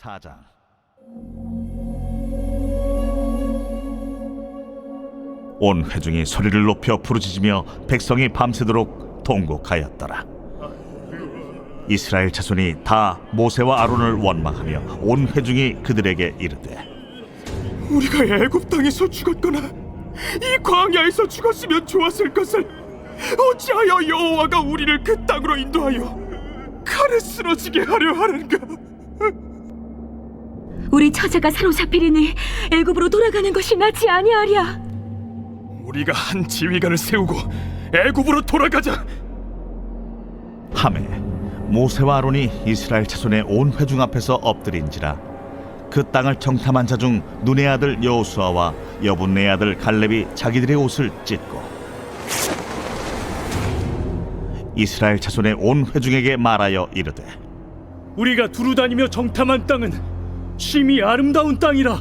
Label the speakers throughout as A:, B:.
A: 4장 온 회중이 소리를 높여 부르짖으며 백성이 밤새도록 통곡하였더라 이스라엘 자손이 다 모세와 아론을 원망하며 온 회중이 그들에게 이르되
B: 우리가 애굽 땅에서 죽었거나 이 광야에서 죽었으면 좋았을 것을 어찌하여 여호와가 우리를 그 땅으로 인도하여 칼에 쓰러지게 하려 하는가?
C: 우리 처자가 사로잡히리니 애굽으로 돌아가는 것이 낫지 아니하랴.
B: 우리가 한 지휘관을 세우고 애굽으로 돌아가자.
A: 함에 모세와 아론이 이스라엘 자손의 온 회중 앞에서 엎드린지라 그 땅을 정탐한 자 중 눈의 아들 여호수아와 여분의 아들 갈렙이 자기들의 옷을 찢고 이스라엘 자손의 온 회중에게 말하여 이르되
D: 우리가 두루 다니며 정탐한 땅은 심히 아름다운 땅이라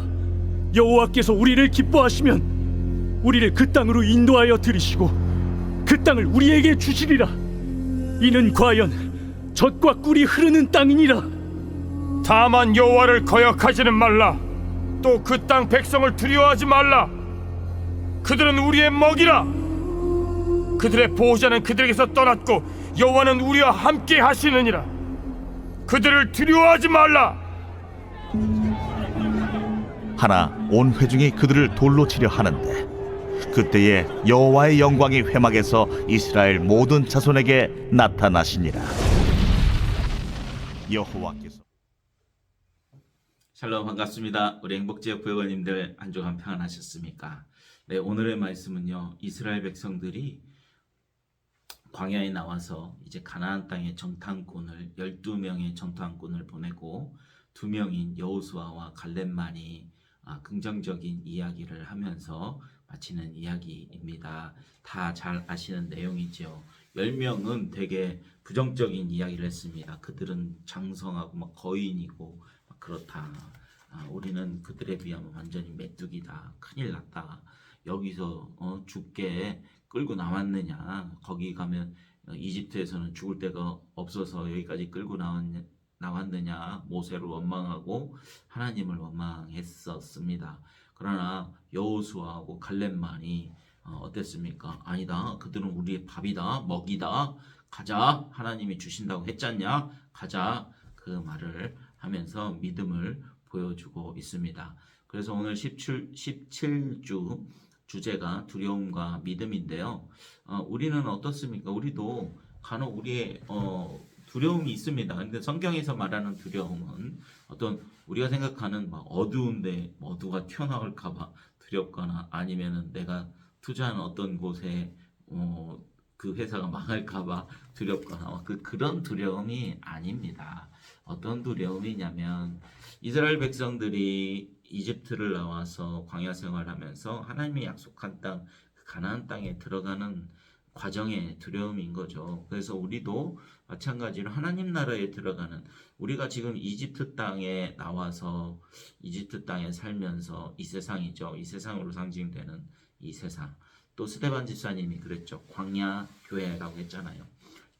D: 여호와께서 우리를 기뻐하시면 우리를 그 땅으로 인도하여 들이시고 그 땅을 우리에게 주시리라 이는 과연 젖과 꿀이 흐르는 땅이니라
B: 다만 여호와를 거역하지는 말라. 또 그 땅 백성을 두려워하지 말라. 그들은 우리의 먹이라. 그들의 보호자는 그들에게서 떠났고 여호와는 우리와 함께 하시느니라. 그들을 두려워하지 말라.
A: 하나 온 회중이 그들을 돌로 치려 하는데 그때에 여호와의 영광이 회막에서 이스라엘 모든 자손에게 나타나시니라 여호와께서
E: 샬롬 반갑습니다. 우리 행복지역 부여관님들 한 주간 평안하셨습니까? 네, 오늘의 말씀은요. 이스라엘 백성들이 광야에 나와서 이제 가나안 땅의 정탐꾼을 12명의 정탐꾼을 보내고 두 명인 여호수아와 갈렙만이 아, 긍정적인 이야기를 하면서 마치는 이야기입니다. 다 잘 아시는 내용이죠. 10명은 되게 부정적인 이야기를 했습니다. 그들은 장성하고 막 거인이고 막 그렇다. 아, 우리는 그들에 비하면 완전히 메뚜기다. 큰일 났다. 여기서 어, 죽게 끌고 나왔느냐. 거기 가면 어, 이집트에서는 죽을 데가 없어서 여기까지 끌고 나왔냐. 나왔느냐 모세를 원망하고 하나님을 원망했었습니다. 그러나 여호수아하고 갈렙만이 어, 어땠습니까? 아니다. 그들은 우리의 밥이다, 먹이다. 가자. 하나님이 주신다고 했잖냐? 가자. 그 말을 하면서 믿음을 보여주고 있습니다. 그래서 오늘 17, 17주 주제가 두려움과 믿음인데요. 어, 우리는 어떻습니까? 우리도 간혹 우리의 어, 두려움이 있습니다. 근데 성경에서 말하는 두려움은 어떤 우리가 생각하는 막 어두운데 어두가 튀어나올까봐 두렵거나 아니면은 내가 투자하는 어떤 곳에 어, 그 회사가 망할까봐 두렵거나 그 그런 두려움이 아닙니다. 어떤 두려움이냐면 이스라엘 백성들이 이집트를 나와서 광야 생활하면서 하나님이 약속한 땅, 그 가나안 땅에 들어가는 과정의 두려움인 거죠. 그래서 우리도 마찬가지로 하나님 나라에 들어가는 우리가 지금 이집트 땅에 나와서 이집트 땅에 살면서 이 세상이죠. 이 세상으로 상징되는 이 세상. 또 스테반 집사님이 그랬죠. 광야 교회라고 했잖아요.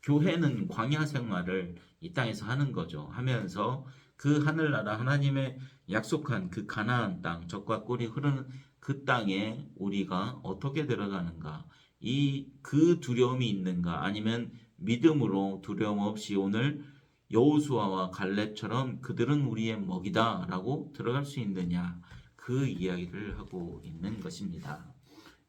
E: 교회는 광야 생활을 이 땅에서 하는 거죠. 하면서 그 하늘나라 하나님의 약속한 그 가나안 땅, 적과 꿀이 흐르는 그 땅에 우리가 어떻게 들어가는가? 이 그 두려움이 있는가? 아니면 믿음으로 두려움 없이 오늘 여호수아와 갈렙처럼 그들은 우리의 먹이다라고 들어갈 수 있느냐? 그 이야기를 하고 있는 것입니다.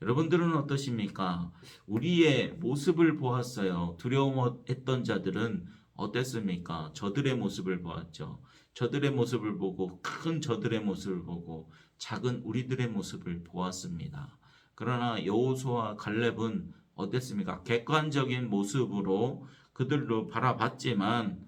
E: 여러분들은 어떠십니까? 우리의 모습을 보았어요. 두려워했던 자들은 어땠습니까? 저들의 모습을 보았죠. 저들의 모습을 보고 큰 저들의 모습을 보고 작은 우리들의 모습을 보았습니다. 그러나 여호수아 갈렙은 어땠습니까? 객관적인 모습으로 그들로 바라봤지만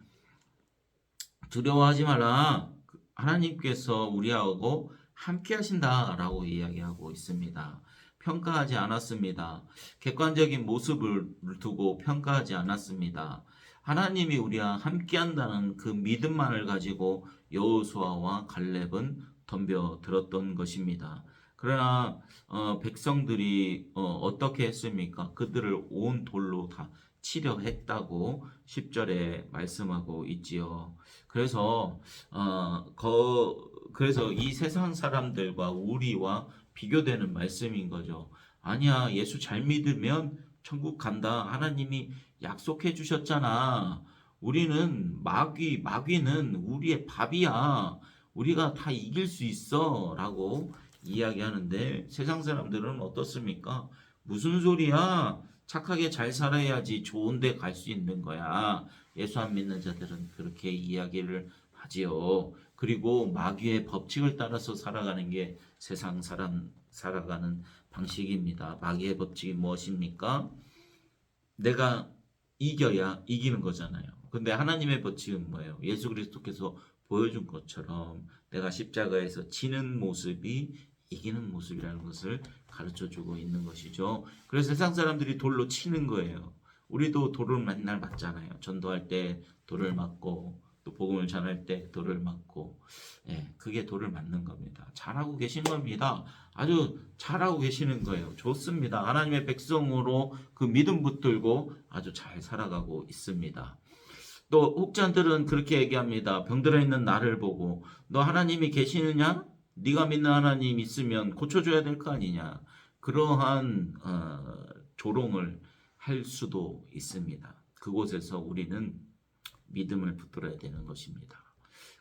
E: 두려워하지 마라. 하나님께서 우리하고 함께 하신다라고 이야기하고 있습니다. 평가하지 않았습니다. 객관적인 모습을 두고 평가하지 않았습니다. 하나님이 우리와 함께 한다는 그 믿음만을 가지고 여호수아와 갈렙은 덤벼 들었던 것입니다. 그러나 어, 백성들이 어, 어떻게 했습니까? 그들을 온 돌로 다 치려 했다고 10절에 말씀하고 있지요. 그래서 어, 거, 그래서 이 세상 사람들과 우리와 비교되는 말씀인 거죠. 아니야, 예수 잘 믿으면 천국 간다. 하나님이 약속해 주셨잖아. 우리는 마귀, 마귀는 우리의 밥이야. 우리가 다 이길 수 있어. 라고 이야기하는데 세상 사람들은 어떻습니까? 무슨 소리야? 착하게 잘 살아야지 좋은데 갈 수 있는 거야. 예수 안 믿는 자들은 그렇게 이야기를 하지요. 그리고 마귀의 법칙을 따라서 살아가는 게 세상 사람 살아가는 방식입니다. 마귀의 법칙이 무엇입니까? 내가 이겨야 이기는 거잖아요. 근데 하나님의 법칙은 뭐예요? 예수 그리스도께서 보여준 것처럼 내가 십자가에서 지는 모습이 이기는 모습이라는 것을 가르쳐 주고 있는 것이죠. 그래서 세상 사람들이 돌로 치는 거예요. 우리도 돌을 맨날 맞잖아요. 전도할 때 돌을 맞고 또 복음을 전할 때 돌을 맞고 예, 그게 돌을 맞는 겁니다. 잘하고 계신 겁니다. 아주 잘하고 계시는 거예요. 좋습니다. 하나님의 백성으로 그 믿음 붙들고 아주 잘 살아가고 있습니다. 또 혹자들은 그렇게 얘기합니다. 병들어 있는 나를 보고 너 하나님이 계시느냐? 네가 믿는 하나님 있으면 고쳐줘야 될 거 아니냐? 그러한 어, 조롱을 할 수도 있습니다. 그곳에서 우리는 믿음을 붙들어야 되는 것입니다.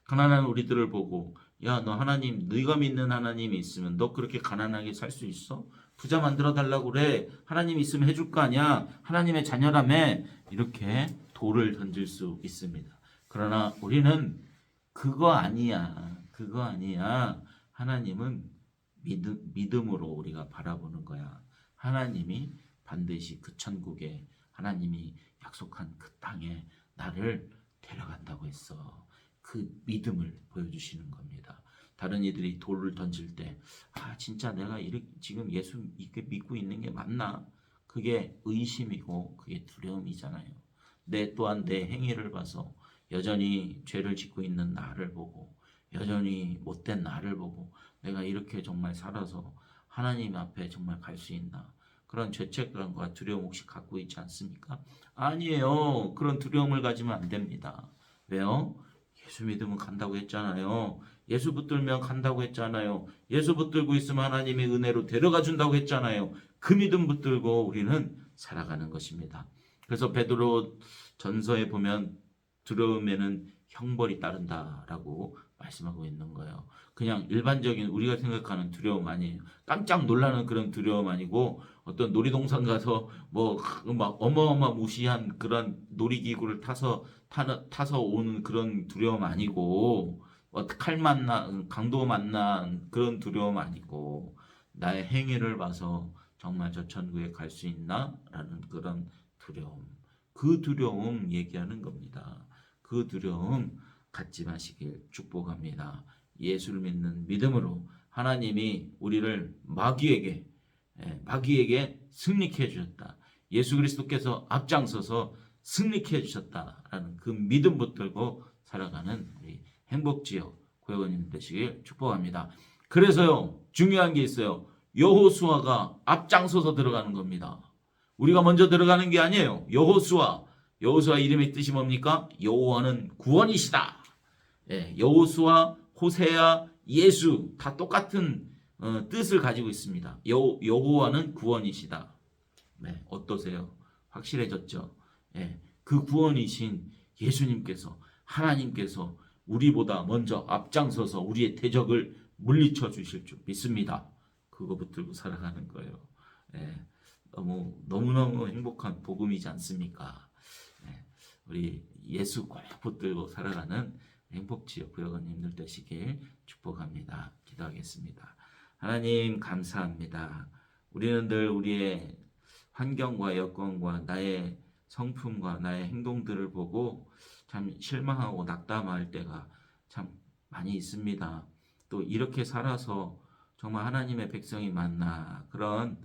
E: 가난한 우리들을 보고 야 너 하나님 네가 믿는 하나님이 있으면 너 그렇게 가난하게 살 수 있어? 부자 만들어 달라고 그래. 하나님 있으면 해줄 거 아니야. 하나님의 자녀라며 이렇게 돌을 던질 수 있습니다. 그러나 우리는 그거 아니야. 그거 아니야. 하나님은 믿음, 믿음으로 우리가 바라보는 거야. 하나님이 반드시 그 천국에 하나님이 약속한 그 땅에 나를 데려간다고 했어. 그 믿음을 보여주시는 겁니다. 다른 이들이 돌을 던질 때, 아, 진짜 내가 이렇게 지금 예수 믿고 있는 게 맞나? 그게 의심이고, 그게 두려움이잖아요. 내 또한 내 행위를 봐서 여전히 죄를 짓고 있는 나를 보고, 여전히 못된 나를 보고, 내가 이렇게 정말 살아서 하나님 앞에 정말 갈 수 있나? 그런 죄책감과 두려움 혹시 갖고 있지 않습니까? 아니에요. 그런 두려움을 가지면 안 됩니다. 왜요? 예수 믿으면 간다고 했잖아요. 예수 붙들면 간다고 했잖아요. 예수 붙들고 있으면 하나님의 은혜로 데려가 준다고 했잖아요. 그 믿음 붙들고 우리는 살아가는 것입니다. 그래서 베드로 전서에 보면 두려움에는 형벌이 따른다라고 말씀하고 있는 거예요. 그냥 일반적인 우리가 생각하는 두려움 아니에요. 깜짝 놀라는 그런 두려움 아니고 어떤 놀이동산 가서 뭐 막 어마어마 무시한 그런 놀이기구를 타서 타는, 타서 오는 그런 두려움 아니고 뭐칼 만나 강도 만난 그런 두려움 아니고 나의 행위를 봐서 정말 저 천국에 갈 수 있나라는 그런 두려움 그 두려움 얘기하는 겁니다. 그 두려움 갖지 마시길 축복합니다. 예수를 믿는 믿음으로 하나님이 우리를 마귀에게 예, 마귀에게 승리케 해 주셨다. 예수 그리스도께서 앞장서서 승리케 해 주셨다라는 그 믿음 붙들고 살아가는 우리 행복 지역 고역원님 되시길 축복합니다. 그래서요 중요한 게 있어요. 여호수아가 앞장서서 들어가는 겁니다. 우리가 먼저 들어가는 게 아니에요. 여호수아 여호수아 이름의 뜻이 뭡니까? 여호와는 구원이시다. 예, 여호수아, 호세아, 예수 다 똑같은 어, 뜻을 가지고 있습니다. 여, 여호와는 구원이시다. 네, 어떠세요? 확실해졌죠? 예, 그 구원이신 예수님께서 하나님께서 우리보다 먼저 앞장서서 우리의 대적을 물리쳐 주실 줄 믿습니다. 그거 붙들고 살아가는 거예요. 예, 너무 너무너무 행복한 복음이지 않습니까? 예, 우리 예수 꼭 붙들고 살아가는 행복지역 구역원님들 되시길 축복합니다. 기도하겠습니다. 하나님 감사합니다. 우리는 늘 우리의 환경과 여건과 나의 성품과 나의 행동들을 보고 참 실망하고 낙담할 때가 참 많이 있습니다. 또 이렇게 살아서 정말 하나님의 백성이 맞나 그런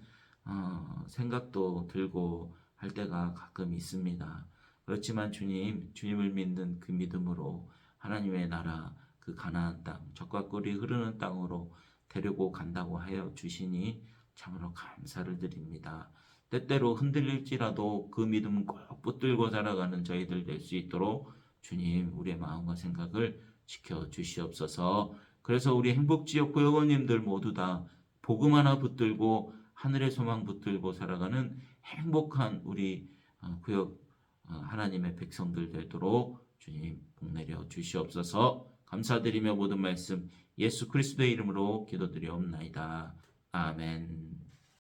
E: 어, 생각도 들고 할 때가 가끔 있습니다. 그렇지만 주님, 주님을 믿는 그 믿음으로 하나님의 나라 그 가나안 땅, 적과 꿀이 흐르는 땅으로 데리고 간다고 하여 주시니 참으로 감사를 드립니다. 때때로 흔들릴지라도 그 믿음은 꼭 붙들고 살아가는 저희들 될 수 있도록 주님 우리의 마음과 생각을 지켜 주시옵소서. 그래서 우리 행복지역 구역원님들 모두 다 복음 하나 붙들고 하늘의 소망 붙들고 살아가는 행복한 우리 어, 구역 어, 하나님의 백성들 되도록 주님 복 내려 주시옵소서. 감사드리며 모든 말씀 예수 그리스도의 이름으로 기도드리옵나이다. 아멘.